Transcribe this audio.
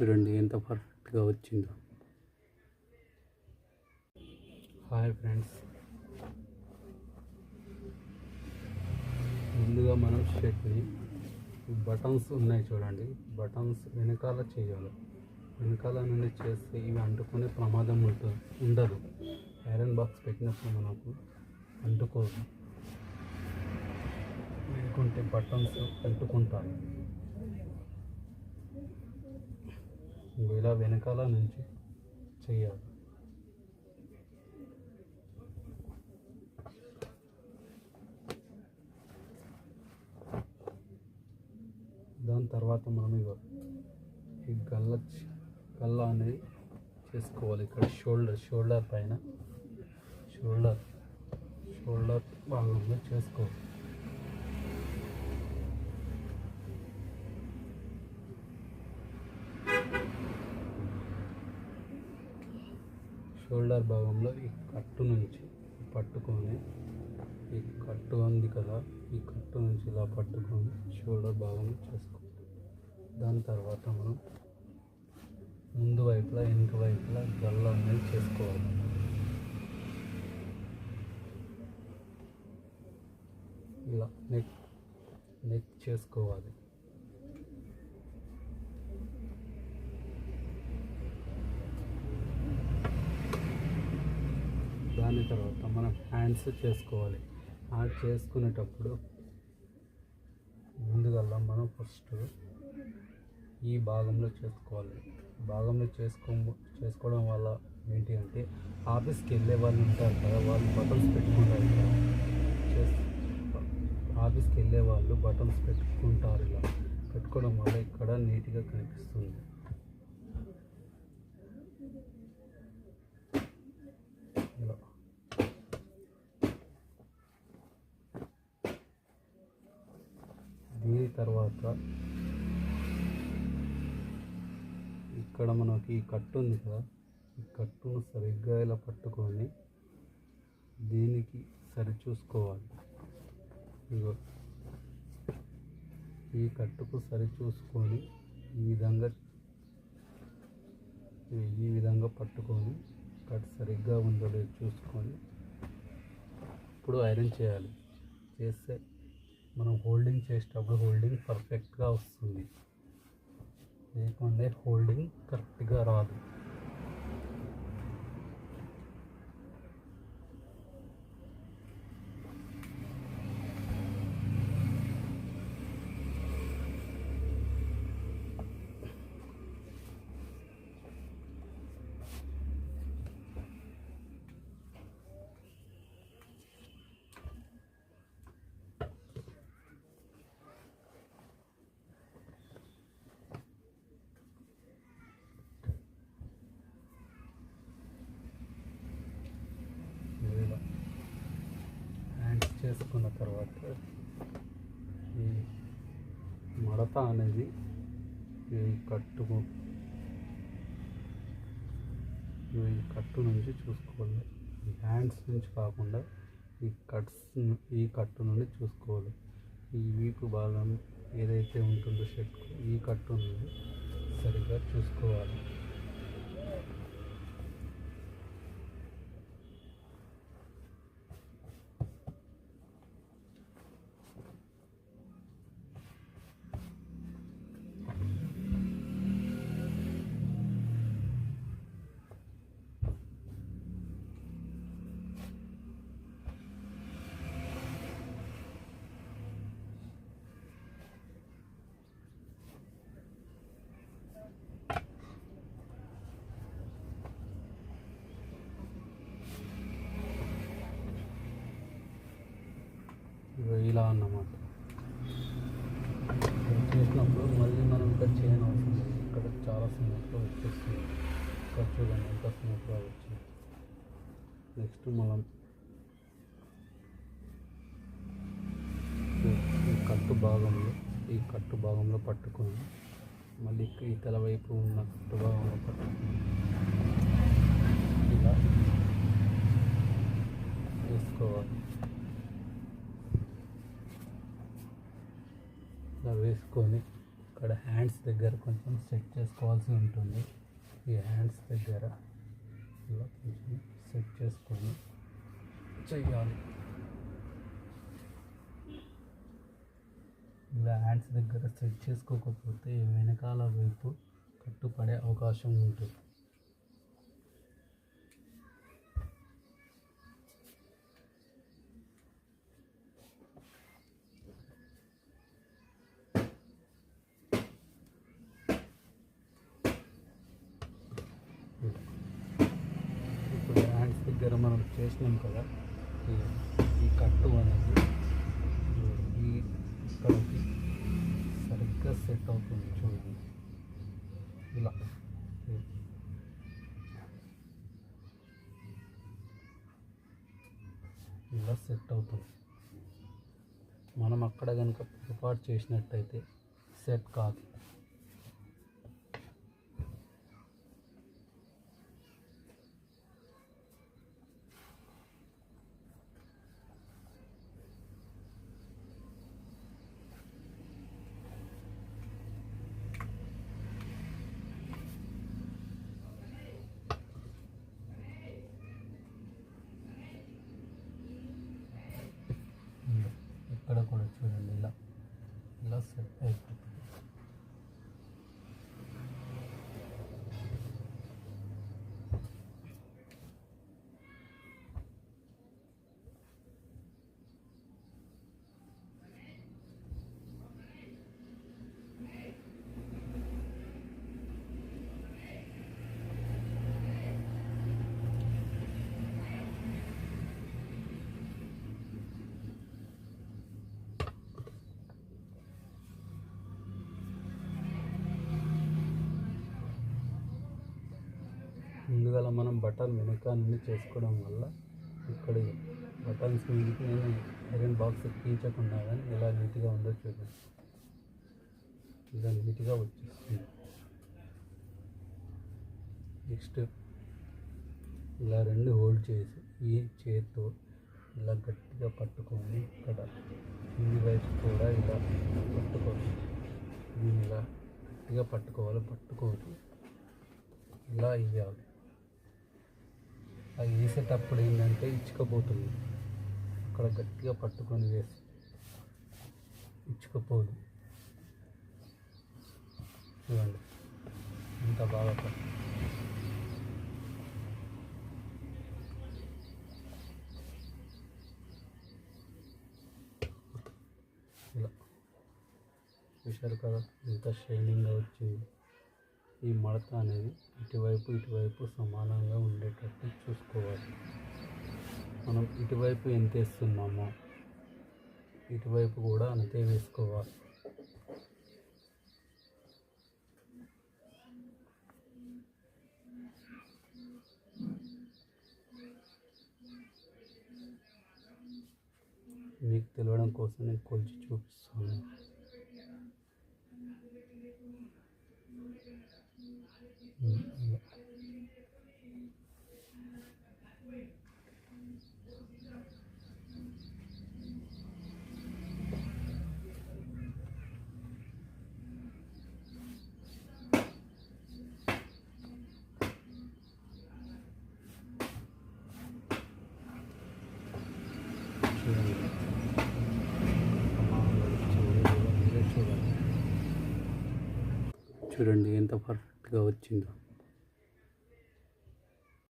చూడండి ఎంత పర్ఫెక్ట్గా వచ్చిందో. Hi friends. ముందుగా మనం షర్ట్ని బటన్స్ ఉన్నాయి చూడండి. బటన్స్ వెనకాల చేయాలి. వెనకాల నుండి చేస్తే ఇవి అంటుకునే ప్రమాదం ఉంటుంది ఉండదు. ఐరన్ బాక్స్ పెట్టినప్పుడు మనకు అంటుకోదు. లేకుంటే బటన్స్ అంటుకుంటాయి. ఇలా వెనకాల నుంచి చేయాలి దాని తర్వాత మనం ఇవ్వాలి ఈ గల్ల గల్ల అనేది చేసుకోవాలి. ఇక్కడ షోల్డర్ షోల్డర్ పైన షోల్డర్ షోల్డర్ భాగంలో చేసుకోవాలి. షోల్డర్ భాగంలో ఈ కట్టు నుంచి పట్టుకొని ఈ కట్టు ఉంది కదా ఈ కట్టు నుంచి ఇలా పట్టుకొని షోల్డర్ భాగం చేసుకోవాలి దాని తర్వాత మనం ముందు వైపులా వెనుక వైపులా గల్ల అనేది చేసుకోవాలి. ఇలా నెక్ నెక్ చేసుకోవాలి. దాని తర్వాత మనం హ్యాండ్స్ చేసుకోవాలి. ఆ చేసుకునేటప్పుడు ముందుగల్లా మనం ఫస్ట్ ఈ భాగంలో చేసుకోవాలి. భాగంలో చేసుకో చేసుకోవడం వల్ల ఏంటి అంటే ఆఫీస్కి వెళ్ళే వాళ్ళు ఉంటారు కదా వాళ్ళు బటన్స్ పెట్టుకుంటారు ఇలా. ఆఫీస్కి వెళ్ళే వాళ్ళు బటన్స్ పెట్టుకుంటారు ఇలా. పెట్టుకోవడం వల్ల ఇక్కడ నీట్గా కనిపిస్తుంది ఇలా దీని తర్వాత ఇక్కడ మనకి ఈ కట్టు ఉంది కదా ఈ కట్టును సరిగ్గా ఇలా పట్టుకొని దీనికి సరిచూసుకోవాలి. ఇగో ఈ కట్టుకు సరిచూసుకొని ఈ విధంగా ఈ- ఈ విధంగా పట్టుకొని కట్ సరిగ్గా ఉందో లేదో చూసుకొని ఇప్పుడు ఐరన్ చేయాలి. చేస్తే మనం హోల్డింగ్ చేసేటప్పుడు హోల్డింగ్ పర్ఫెక్ట్గా వస్తుంది. లేకుంటే హోల్డింగ్ కరెక్ట్గా రాదు ఇలా హ్యాండ్స్ చేసుకున్న తర్వాత ఈ మడత అనేది ఈ కట్టుకు ఈ కట్టు నుంచి చూసుకోవాలి. ఈ హ్యాండ్స్ నుంచి కాకుండా ఈ కట్స్ ఈ కట్టు నుండి చూసుకోవాలి. ఈ వీపు భాగం ఏదైతే ఉంటుందో షర్ట్ ఈ కట్టు నుండి సరిగ్గా చూసుకోవాలి ఇగో ఇలా అన్నమాట ఇలా చేసినప్పుడు మళ్ళీ మనం ఇక్కడ చేయని అవసరం లేదు ఇక్కడ చాలా స్మూత్గా వచ్చేస్తుంది ఇక్కడ చూడండి ఎంత స్మూత్గా వచ్చింది నెక్స్ట్ మనం ఈ- కట్టు భాగంలో ఈ కట్టు భాగంలో పట్టుకొని మళ్ళీ ఈ తల వైపు ఉన్న కట్టు భాగంలో పట్టుకొని ఇలా వేసుకోవాలి ఇలా వేసుకొని హ్యాండ్స్ దగ్గర కొంచెం సెట్ చేసుకోవాల్సి ఉంటుంది. ఈ హ్యాండ్స్ దగ్గర ఇలా కొంచెం సెట్ చేసుకొని చెయ్యాలి. ఇలా హ్యాండ్స్ దగ్గర సెట్ చేసుకోకపోతే వెనకాల వైపు కట్టుపడే అవకాశం ఉంటుంది ఇప్పుడు హ్యాండ్స్ దగ్గర మనం చేసినాం కదా ఈ- కట్టు అనేది ఈ ఇక్కడికి సరిగ్గా సెట్ అవుతుంది చూడండి. ఇలా. ఇలా సెట్ అవుతుంది. మనం అక్కడ కనుక పొరపాటు చేసినట్టయితే సెట్ కాదు ఇలా. ఇక్కడ కూడా చూడండి ఇలా ఇలా సెట్ అయిపోతుంది ముందుగా మనం బటన్ వెనక నుండి చేసుకోవడం వల్ల ఇక్కడ బటన్స్ మీదకి నేను ఐరన్ బాక్స్ ఎక్కించకుండా కానీ ఎలా నీట్గా ఉందో చూడండి. ఇలా నీట్గా వచ్చేస్తుంది. నెక్స్ట్ ఇలా రెండు హోల్డ్ చేసి ఈ చేతితో ఇలా గట్టిగా పట్టుకొని ఇక్కడ కింది వైపు కూడా ఇలా పట్టుకోవాలి. దీన్ని ఇలా గట్టిగా పట్టుకోవాలి పట్టుకోవచ్చు ఇలా ఇవ్వాలి. అది వేసేటప్పుడు ఏంటంటే ఇచ్చుకపోతుంది. అక్కడ గట్టిగా పట్టుకొని వేసి ఇచ్చుకపోదు. చూడండి ఇంత బాగా ఇలా. చూశారు కదా ఎంత షైనింగ్గా వచ్చింది. ఈ మడత అనేది ఇటువైపు ఇటువైపు సమానంగా ఉండేటట్టు చూసుకోవాలి. మనం ఇటువైపు ఎంత వేస్తున్నామో ఇటువైపు కూడా అంతే వేసుకోవాలి. మీకు తెలియడం కోసం నేను కొలిచి చూపిస్తున్నాను 嗯。చూడండి ఎంత పర్ఫెక్ట్గా వచ్చిందో.